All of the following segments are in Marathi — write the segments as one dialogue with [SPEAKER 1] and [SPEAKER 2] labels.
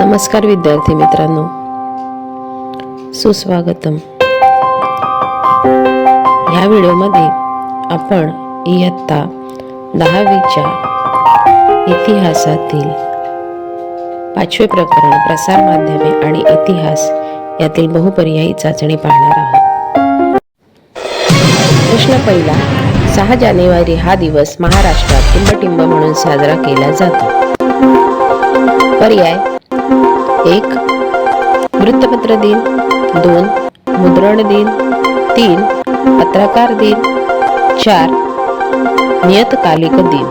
[SPEAKER 1] नमस्कार विद्यार्थी मित्रांनो. सुस्वागतम. ह्या व्हिडिओमध्ये आपण इयत्ता दहावीच्या इतिहासातील पाचवे प्रकरण प्रसार माध्यमे आणि इतिहास यातील बहुपर्यायी चाचणी पाहणार आहोत. प्रश्न पहिला सहा जानेवारी हा दिवस महाराष्ट्रात टिंबटिंब म्हणून साजरा केला जातो. पर्याय एक वृत्तपत्र दिन. दोन मुद्रण दिन. तीन पत्रकार दिन. चार नियतकालिक दिन.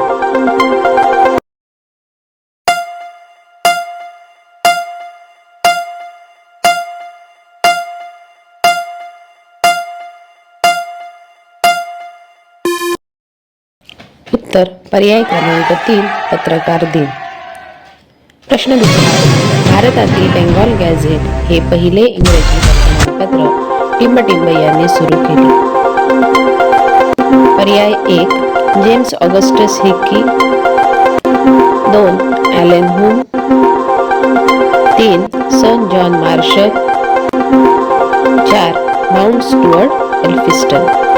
[SPEAKER 1] उत्तर पर्याय क्रमांक तीन पत्रकार दिन. प्रश्न दुसरा भारतातील बेंगॉल गॅझेट हे पहिले इंग्रजी वर्तमानपत्र टिंबटिंब यांनी सुरू केले. पर्याय एक जेम्स ऑगस्टस हिक्की. दोन ॲलन हुम. तीन सन जॉन मार्शल. चार माउंट स्टुअर्ट एल्फिस्टन.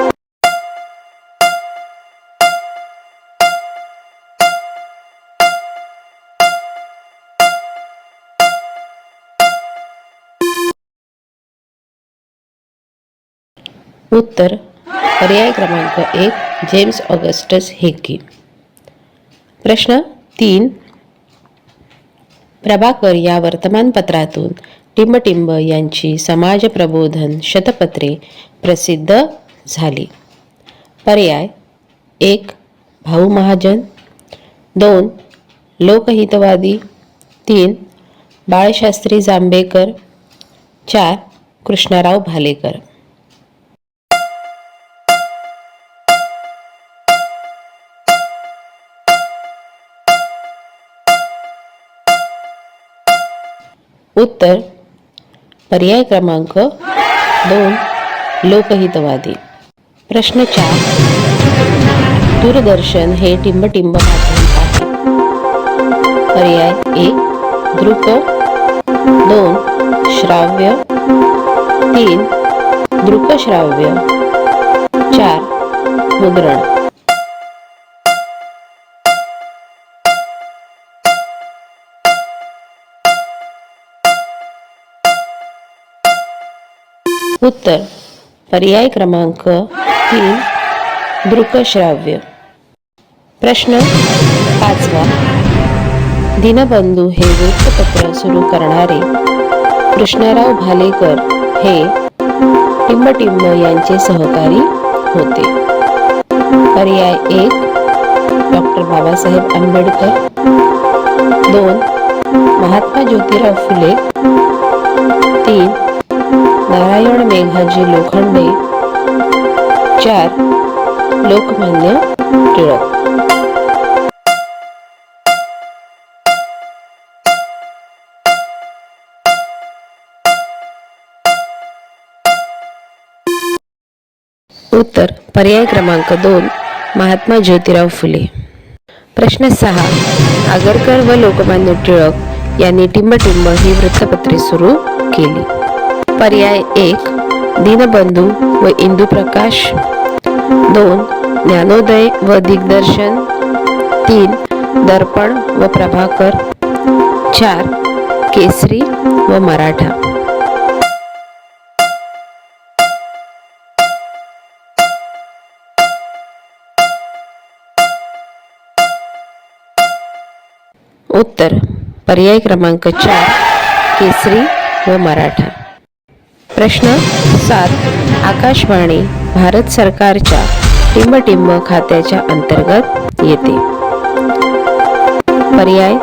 [SPEAKER 1] उत्तर पर्याय क्रमांक एक जेम्स ऑगस्टस हेकी. प्रश्न तीन प्रभाकर या वर्तमानपत्रातून टिंबटिंब यांची समाज प्रबोधन शतपत्रे प्रसिद्ध झाली. पर्याय एक भाऊ महाजन. दोन लोकहितवादी. तीन बाळशास्त्री जांभेकर. चार कृष्णराव भालेकर. उत्तर, पर्याय क्रमांक दोन, लोकहितवादी. प्रश्न चार, दूरदर्शन हे टिंबटिंब माध्यम आहे. पर्याय एक दृक दोन, श्राव्य. तीन दृकश्राव्य चार, मुद्रण. उत्तर. पर्याय क्रमांक तीन. दृकश्राव्य. प्रश्न पाचवा. दिनबंधू हे वृत्तपत्र सुरू करणारे कृष्णराव भालेकर हे टिंबटिंब यांचे सहकारी होते. पर्याय एक. डॉक्टर बाबासाहेब आंबेडकर. दोन. महात्मा ज्योतिराव फुले. तीन. नारायण मेघाजी लोखंडे चार लोकमान्य टिळक. उत्तर पर्याय क्रमांक दोन महात्मा ज्योतिराव फुले. प्रश्न सहा आगरकर व लोकमान्य टिळक यांनी टिंबटिंब ही वृत्तपत्रे सुरू केली. पर्याय एक दीनबंधू व इंदुप्रकाश दोन ज्ञानोदय व दिग्दर्शन. तीन दर्पण व प्रभाकर. चार केसरी व मराठा. उत्तर पर्याय क्रमांक चार केसरी व मराठा. प्रश्न सात. आकाशवाणी भारत सरकारच्या टिंबटिंब खात्याच्या अंतर्गत येते. पर्याय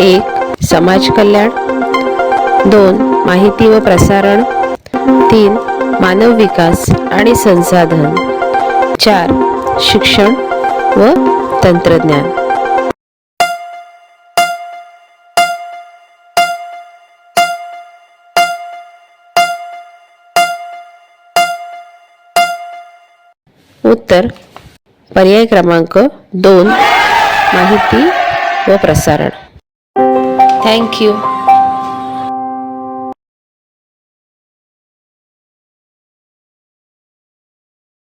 [SPEAKER 1] एक. समाज कल्याण. दोन. माहिती व प्रसारण. तीन. मानव विकास आणि संसाधन. चार. शिक्षण व तंत्रज्ञान. उत्तर पर्याय क्रमांक दोन माहिती व प्रसारण. थँक्यू